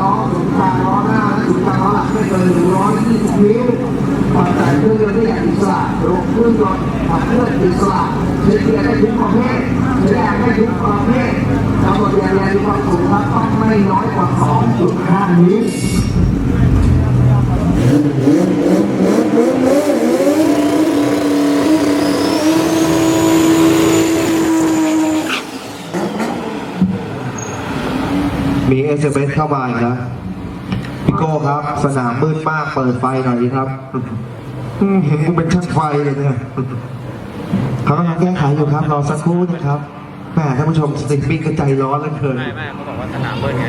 ล้อศูงกลางล้อหน้าและศูงกลางล้อหลังไม่เกิน120นิ้วปรับแต่งเครื่องยนต์ได้อย่างอิสระรถเครื่องยนต์ขับเคลื่อนอิสระใช้เกียร์ได้ทุกประเภทแรงได้ทุกประเภทกำหนดแรงแรงความสูงครับต้องไม่น้อยกว่า2.5นิ้ว มี SMS เข้ามาอีกนะพี่โก้ครับ สนามมืดมากเปิดไฟหน่อยดีครับเห็นกูเป็นช่างไฟเลยเนี่ยเขากำลังแก้ไขอยู่ครับรอสักครู่นะครับแหมท่านผู้ชมสติปิ้งก็ใจร้อนเหลือเกินไม่ไม่เขาบอกว่าสนามเบิร์ไง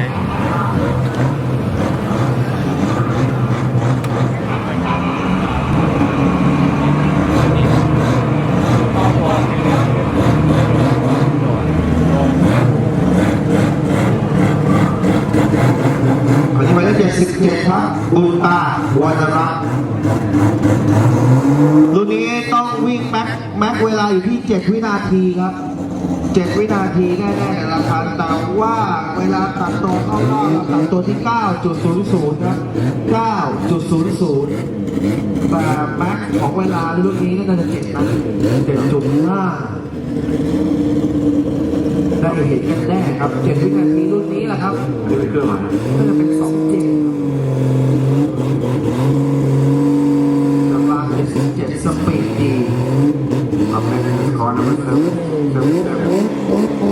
วันนี้หมายเลขเจ็ด สิบเจ็ดครับบุญตาวันรักรุ่นนี้ต้องวิ่งแม็กแม็กเวลาอยู่ที่7วินาทีครับ7วินาทีแน่ๆในราคาแต่ว่าเวลาตัดตัวเข้ารอบตัดตัวที่ 9.00ครับ9.00แต่แม็กของเวลารุ่นนี้น่าจะ7นะ7.5ได้ เห็นกันแน่ครับเจ็ดวินาทีรุ่นนี้แหละครับเดี๋ยวไปเครื่องมาก็จะเป็นสองเจ็ดกำลังเป็นสิบเจ็ดสปีดดีทำให้คอนมันเติมเติม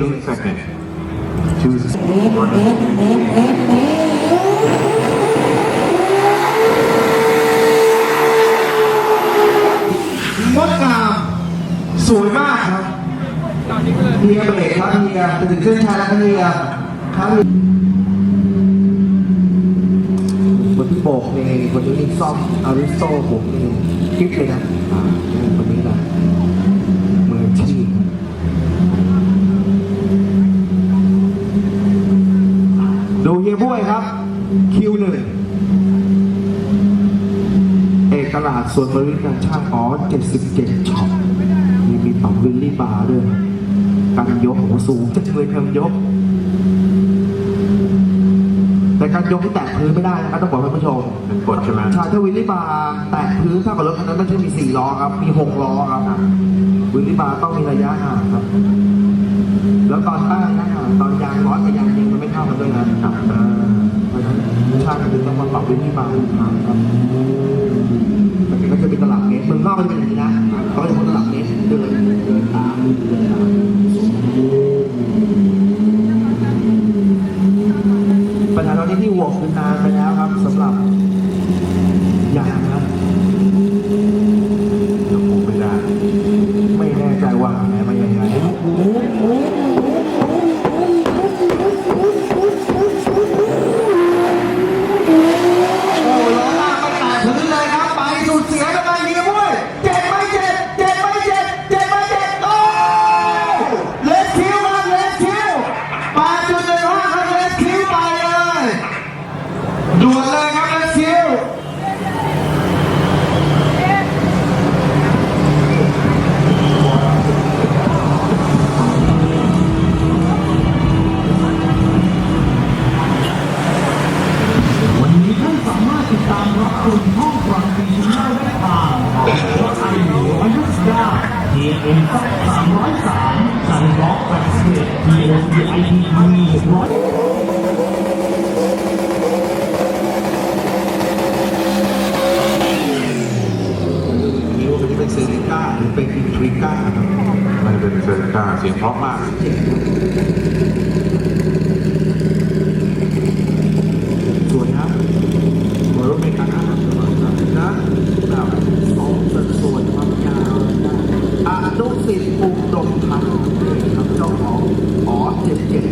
point two two second two งดงามสวยมากครับเฮียเบรกครับเฮียจะถึงเส้นชัยแล้วครับเฮียครับคนที่โบกนี่คนที่ซ่อมอาริสโตผมนี่คลิปเลยนะมืออาชีพดูเฮียบุ้ยครับคิวหนึ่ง เอกลาดส่วนบริการช่างอ๋อ77ช็อปมีมีปรับวิลลี่บาร์ด้วยการยกโอ้โหสูงจะเลยการยก แต่การยกที่แตะพื้นไม่ได้นะครับต้องบอกท่านผู้ชมเป็นกดใช่ไหมชาถ้าวิลลี่บาร์แตะพื้นเท่ากับรถคันนั้นไม่ใช่มี4ล้อครับ มี6ล้อครับวิลลี่บาร์ต้องมีระยะห่างครับ แล้วตอนตั้งระยะห่างตอนยางร้อนกับยางเย็นมันไม่เท่ากันด้วยนะครับเออเพราะฉะนั้นช่างถึงต้องมาปรับวิลลี่บาร์ทุกครั้งครับมันก็ จะเป็นตลับเมตรเมืองนอกก็จะเป็นอย่างนี้นะเขาจะพ้นตลับเมตรเดินเดินตามเดินตาม เพราะมาก สวยนะสวยรถเมกานะสวยนะนะแบบสองสัดส่วนความยาวนะอนุสิทธิ์ปุ่มดมพันธ์ครับเจ้าของอ๋อเจ็ดเจ็ด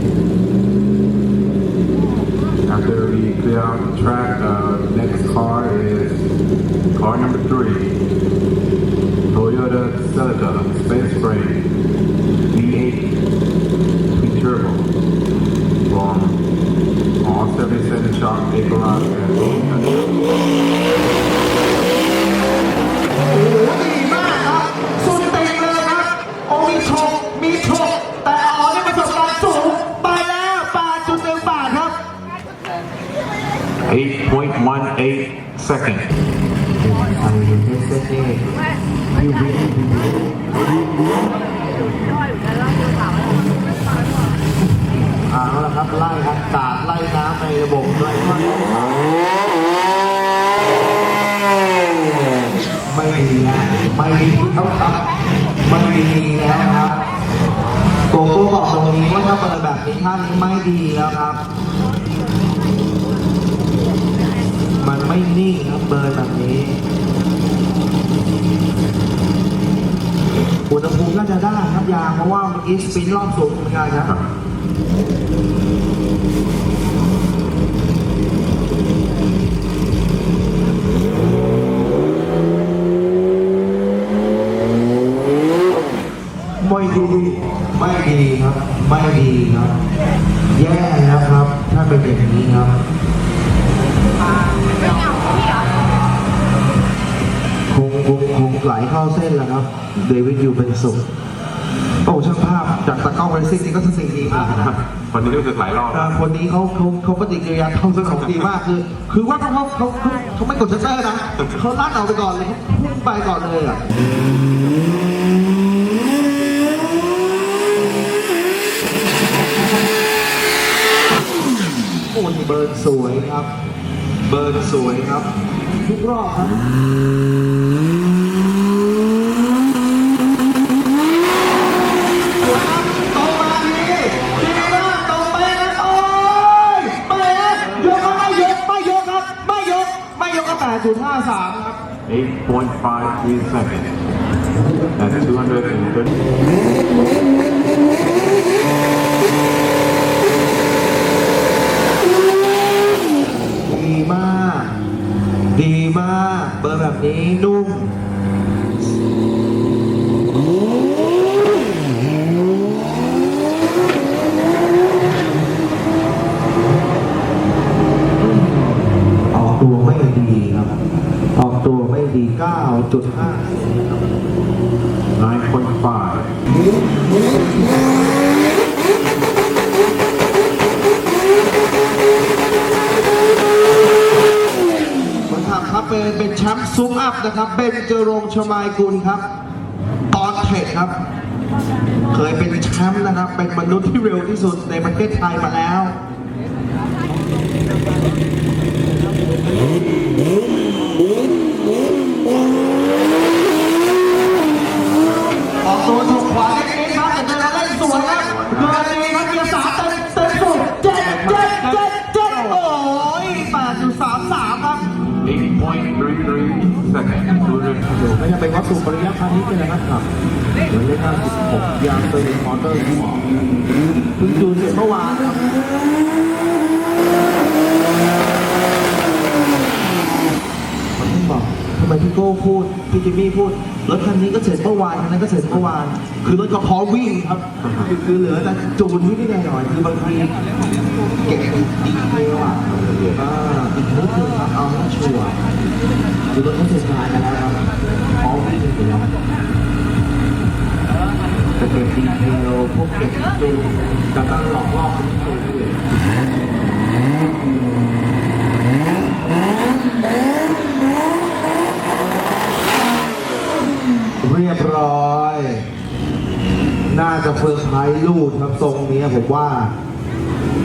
After we clear out the track, uh, next car is car number three, Toyota Celica Space Frame V8 twin turbo from all 77 Sharp A Garage. โอ้โหดีมากครับ สุดติงเลยครับ โอ้มีชกมีชกแต่อ๋อนี่ประสบการณ์สูง ไปแล้ว8.1บาทครับ 8.18 seconds. ไอ้เอสเอยูวี เอาละครับไล่อากาศไล่น้ำในระบบไล่ไม่ดีนะไม่ดีแล้วครับไม่ดีแล้วครับโกโก้บอกตรงนี้ว่าถ้าเปิดแบบนี้ท่านี้ไม่ดีแล้วครับ มันไม่นิ่งครับเบิร์แบบนี้ อุณหภูมิน่าจะได้ครับยางเพราะว่าเมื่อกี้สปินรอบสูงเหมือนกันะครับไม่ดีไม่ดีครับ ไม่ดีครับ แย่แล้วครับ ถ้าเป็นอย่างนี้ครับ ไหลเข้าเส้นแล้วครับ เดวิดอยู่เป็นสุขโอ้ช่างภาพจากตะกร้องเรซิ่งนี่ก็สสิ่งดีมากนะครับวันนี้รู้สึกหลายรอบอ่าคนนี้เขาเขาเขาปฏิกิริยาทำสนองดีมากคือ คือว่าเขาเขาเขาเขาเขาไม่กดชัตเตอร์นะเขาลั่นเอาไปก่อนเลยเขาพุ่งไปก่อนเลยอะโอ้นี่เบิร์นสวยครับ เบิร์นสวยครับ ทุกรอบครับ 8.53ครับ 8.53 230ดีมาก ดีมาก เบอร์แบบนี้นุ่ม 9.5 9.5. คนขับครับเป็นเป็นแชมป์ซุ้มอัพนะครับเบนเจรงชมายกุลครับตอนเทคครับ เคยเป็นแชมป์นะครับ เป็นมนุษย์ที่เร็วที่สุดในประเทศไทยมาแล้ว ออกตัวถูกขวาเล็กๆครับแต่เดินมาเล่นสวยครับเดินดีครับเกียร์สามเต็มเต็มสูบเจ็ดเจ็ดเจ็ดเจ็ดโอ้ยแปดจุดสามสามครับไม่จะไปวัดสูบปริยัติพาณิชย์เลยนะครับเหมือนเลข56ยางตัวมอเตอร์ที่เพิ่งจูนเสร็จเมื่อวานครับผมต้องบอกทำไมพี่ โก้พูดพี่จิมมี่พูดรถคันนี้ก็เสร็จเมื่อวานคันนั้นก็เสร็จเมื่อวาน คือรถก็พร้อมวิ่งครับคือคือเหลือแต่จูนนิดๆหน่อยคือบางทีเก็บดีเทลอะอีกนิดนึงครับเอาให้ชัวร์คือรถเขาเสร็จงานกันแล้วครับพร้อมวิ่งอยู่แล้วจะเก็บดีเทลพวกเก็บดูจะต้องหลอกล่อคนที่เคยด้วยเรียบร้อย น่า จะเฟิร์มไพรส์ลูดครับทรงนี้ผมว่า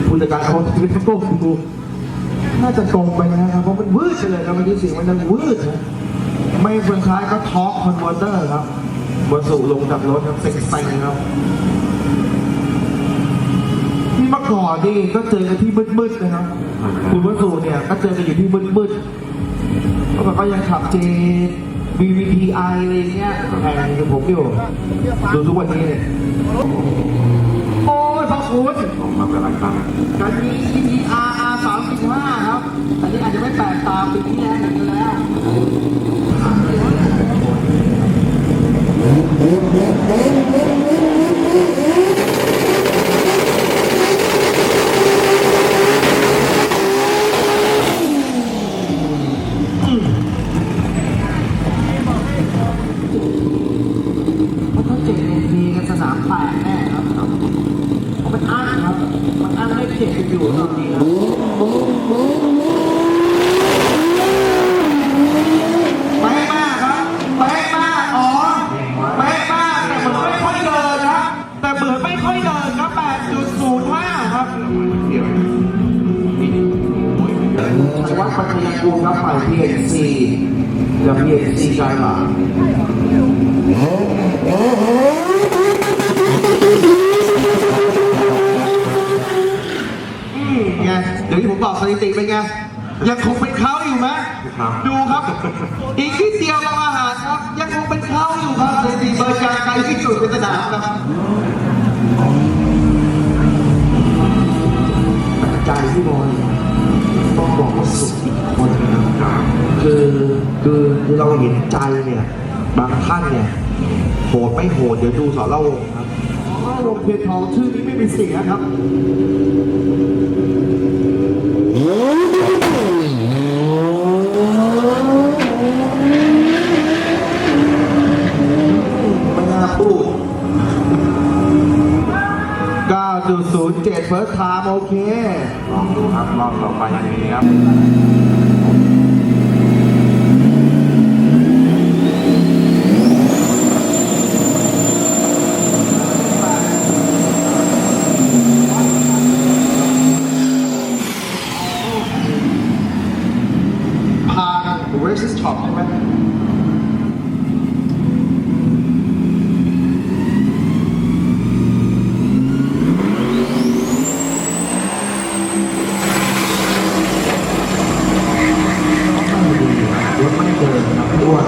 ผู้จัดการเขาไม่ต้องก้มดูน่าจะตรงไปนะครับเพราะมันวืดไปเลยครับเมื่อกี้เสียงมันดังวืดนะไม่เฟืองคล้ายก็ท็อกคอนเวอร์เตอร์ครับบนสู่ลงจากรถครับเซ็งๆครับที่เมื่อก่อนนี่ก็เจอกันที่มืดๆนะครับคุณวสุเนี่ยก็เจอกันอยู่ที่มืดๆแล้วแบบก็ยังขับเจ VVTi อะไรเงี้ยแข่งกับผมอยู่ดูทุกวันนี้เลย โอ้ยพระคุณผมมาเป็นหลายครั้งกันมี EPR R 3 5ครับ อันนี้อาจจะไม่แปลกตามปีที่แล้วเห ที่เห็นนปมากครับไป๊ะมากอ๋อแปมากแต่เอนไม่ค่อยเดินครับแต่เหมือนไม่ค่อยเดินครับ8.05ครับจังหวัดพัทยากูครับฝ่าย PNC และ PNC ใจหมา ยังคงเป็นเขาอยู่ไหมครับ ดูครับ อีกนิดเดียวเราอาหารครับ ยังคงเป็นเขาอยู่ครับสถิติเบอร์การไกลที่สุดในสนามครับแต่ใจพี่บอลต้องบอกว่าสุดอีกคนนะครับคือคือคือเราเห็นใจเนี่ย บางท่านเนี่ยโหดไม่โหดเดี๋ยวดูสอนเล่าวงครับลงเพียนทองชื่อนี้ไม่มีเสียครับ ไม่น่าพูด 9.07 first time โอเค ลองดูครับรอบต่อไปนี้ครับ พา racing shop ใช่ไหมรถไม่เดินครับพี่อ้วน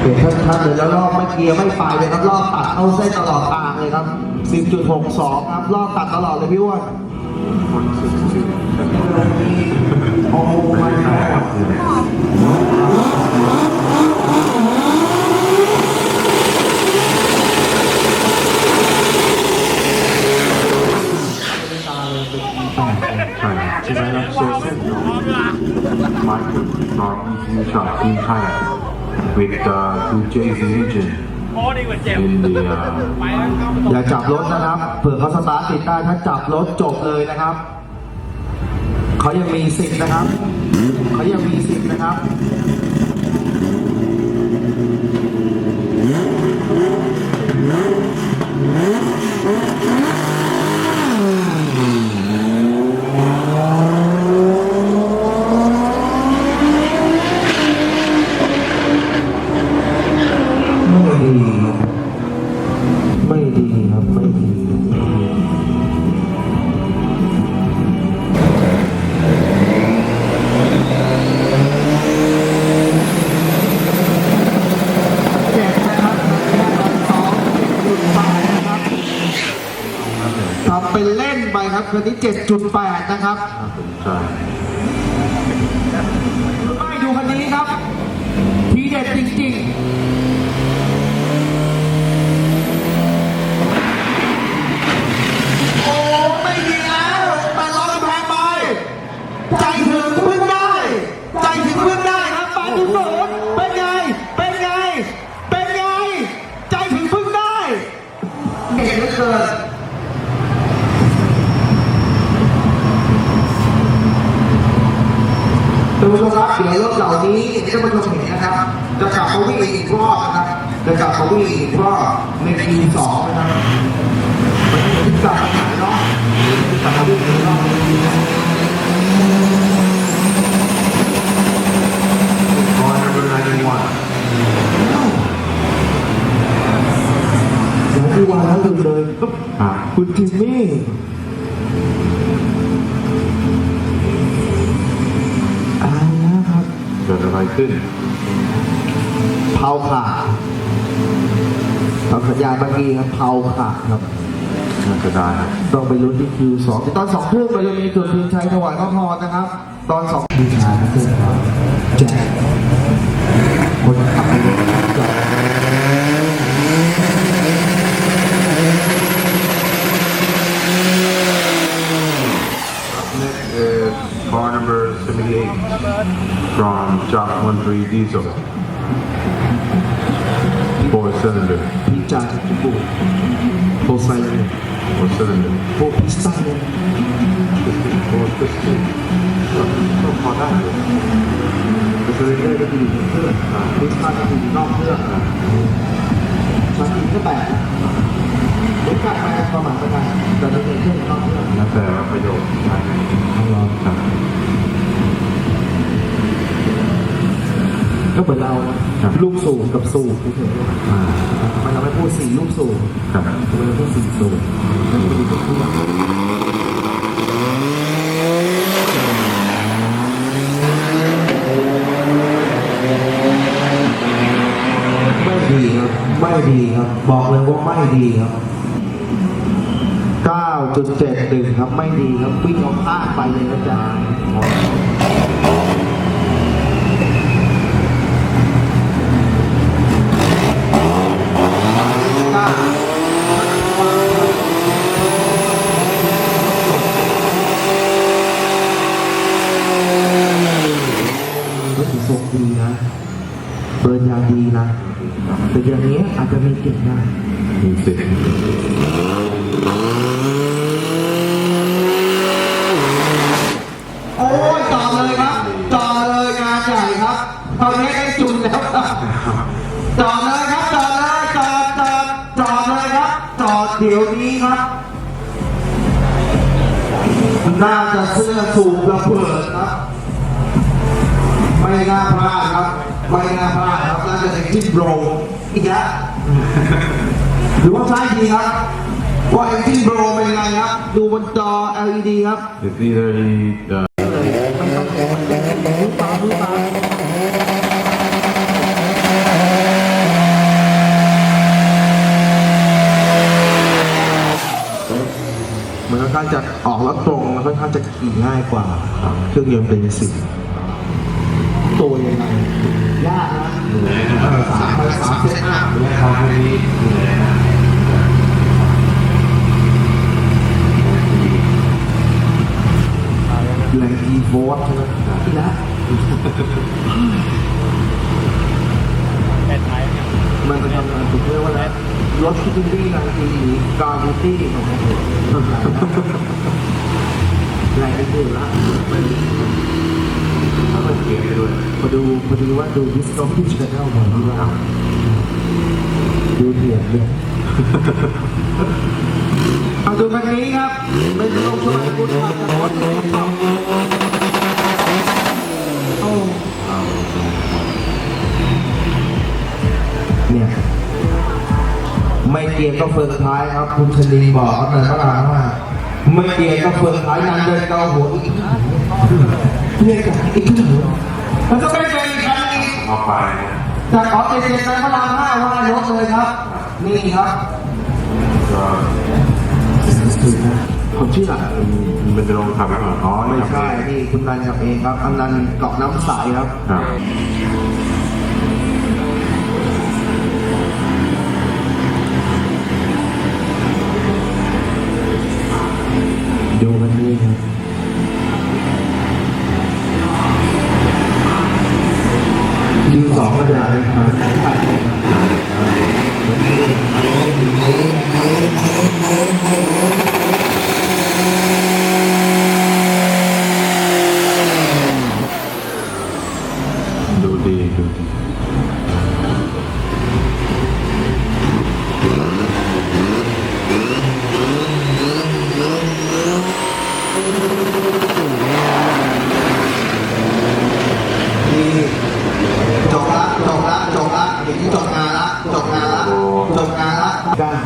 เห็นชัดๆเลยแล้วรอบไม่เกียร์ไม่ไปเลยครับรอบตัด เข้าเส้นตลอดทางเลยครับ 10.62 ครับ รอบตัดตลอดเลยพี่อ้วนคนสุดชื่อโอ้ไม่ได้ใช่ใช่ไหมนะโซเชียลมาร์คนอร์อีฟิวชั่นทีมไทย with the two JZ engine in the uh, อย่าจับรถนะครับ เผื่อเขาสตาร์ทติดได้ถ้าจับรถจบเลยนะครับ เขายังมีสิทธิ์นะครับ เขายังมีสิทธิ์นะครับไจุดแปดนะครับ ลืมเลยอ่าคุณจิมมี่เอ่าแล้วครับเกิดอะไรขึ้น เผาขาดทำสัญญาณเมื่อกี้ครับเผาขาดครับน่าจะได้ครับต้องไปลุ้นที่คิวสองตอนสองทุ่มเราจะมีจุดพิมพ์ชัยถวายพระพรนะครับ ตอนสองดีชาเพื่อนเราแจกคนขับรถจอด Next is car number 78 from Jock 13 Diesel. Four cylinder. พิจารณ์ญี่ปุ่นโพไซเลย Four cylinder. โพพิสตันเลย Four piston. ก็พอได้อยู่โพไซเลยก็คืออยู่ในเครื่องพิสตันก็คืออยู่นอกเครื่องชั้นอินก็แปดรถกลับมาประมาณประมาณแต่ในเครื่องอยู่นอกเครื่องแล้วแต่ว่าประโยชน์ใช้ไงเอาลองครับ ลูกสูงกับสูงเฉยอ่าๆทำไมเราไม่พูดสี่ลูกสูงครับทำไมเราพูดสี่สูงนั่นคือตัวพูดไม่ดีครับ ไม่ดีครับ บอกเลยว่าไม่ดีครับ 9.71 ครับ ไม่ดีครับ วิ่งเอาพลาดไปเลยนะจ๊ะรถถือทรงดีนะ เบิร์นยางดีนะ แต่อย่างนี้ เก่งได้มีสิโอ้ยจอเลยครับจอเลยงานใหญ่ครับตอนนี้ได้จุนแล้วครับจอเลยครับจอเลยจอดจอดจอเลยครับจอเดี๋ยวนี้ครับน่าจะเสื้อสูงระเบิดครับ ไม่น่าพลาดครับ ไม่น่าพลาดครับน่าจะเป็นที่โบรอีกแล้ว หรือว่าใช่ดีครับ ว่าเอ็นจินโบรเป็นยังไงครับ ดูบนจอ LED ครับ It's either he uh, มันค่อนข้างจะออกแล้วตรงมันค่อนข้างจะขี่ง่ายกว่าเครื่องยนต์เป็นสิบตัวยังไงยากนะเออ สามพันสามเซตอัพเขาพวกนี้แรงอีโวตใช่ไหมที่ละมันจะทำงานผมเรียกว่าอะไรรถที่ดีนางทีกาบูตี้ของผมแรงทีละเขาก็เกียร์ได้ด้ว ยมาดูมาดูว่าดูดิสโก้ที่ชแนลหน่อยดีกว่าดูเถียงเลยเอาดูคันนี้ครับ เป็นลงช่วยคุณขับจากรถเลยโอ้เนี่ยไม่เกียร์ก็เฟืองท้ายครับคุณชลินบอกกันเลยเมื่อไหร่ว่าไม่เกียร์ก็เฟืองท้ายนานเดินเกาหัวอีกเนี่ยกับอีกหัว มันก็ไม่เป็นอีกครั้งอีกเอาไปนะจากขอเจ็ดเจ็ดไปพระรามห้าว่ายกเลยครับ นี่ครับก็ผมเชื่อมันจะลงขับไปก่อนอ๋อไม่ใช่นี่คุณนันกับเองครับอันนันเกาะน้ำใสครับ ครับ ดูกันนี่ครับดูสองกระดาษเลยครับ ดูดีดูดี นี่จบละจบละจบละอย่างนี้จบงานละจบงานละจบงานละกัน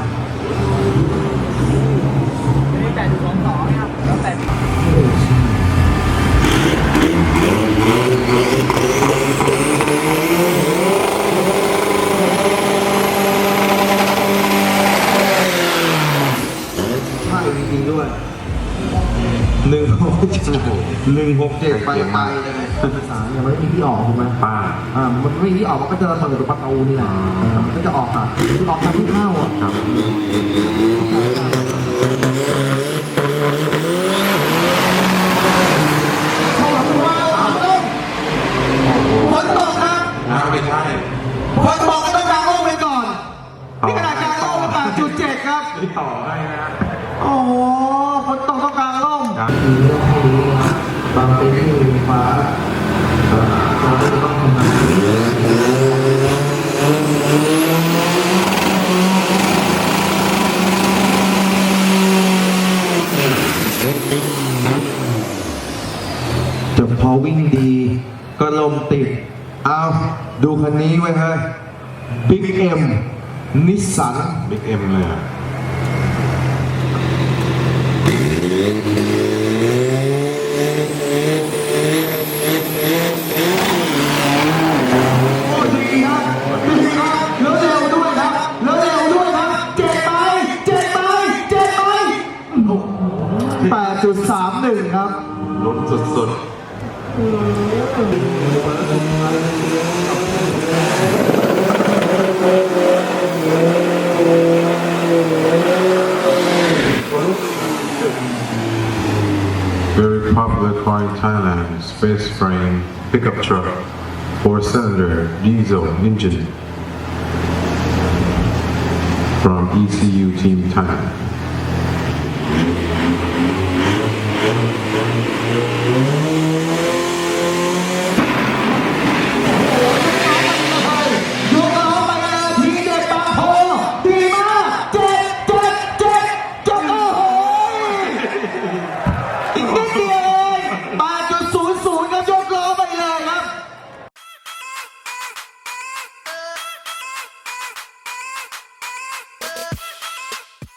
ใช่จริงๆด้วยหนึ่งหกเจ็ดหนึ่งหกเจ็ด ไปไปเลยสามยังไม่มีที่ออกถูกไหมป้าอ่ามันไม่ที่ออกมันก็จะระเบิดประตูนี่แหละเออมันก็จะออกอะคือออกทางที่เข้าอะครับเข้าหลังมาหลังลงฝนตกครับน้ำไม่ใช่ฝนตกก็ต้องกางร่มไปก่อนนี่ขนาดกางร่มแปดจุดเจ็ดครับไม่ต่อให้นะ โอ้โหฝนตกต้องกางร่ม ครับ บางทีที่มีฟ้าเราก็จะต้องทำงานจบพอวิ่งดี ก็ลมติด เอาดูคันนี้ไว้เฮ้ยบิ๊กเอ็มนิสสันบิ๊กเอ็มเลยอะ สุดๆ Very popular car in Thailand, space frame, pickup truck, four-cylinder diesel engine from ECU Team Thailand. Mm-hmm.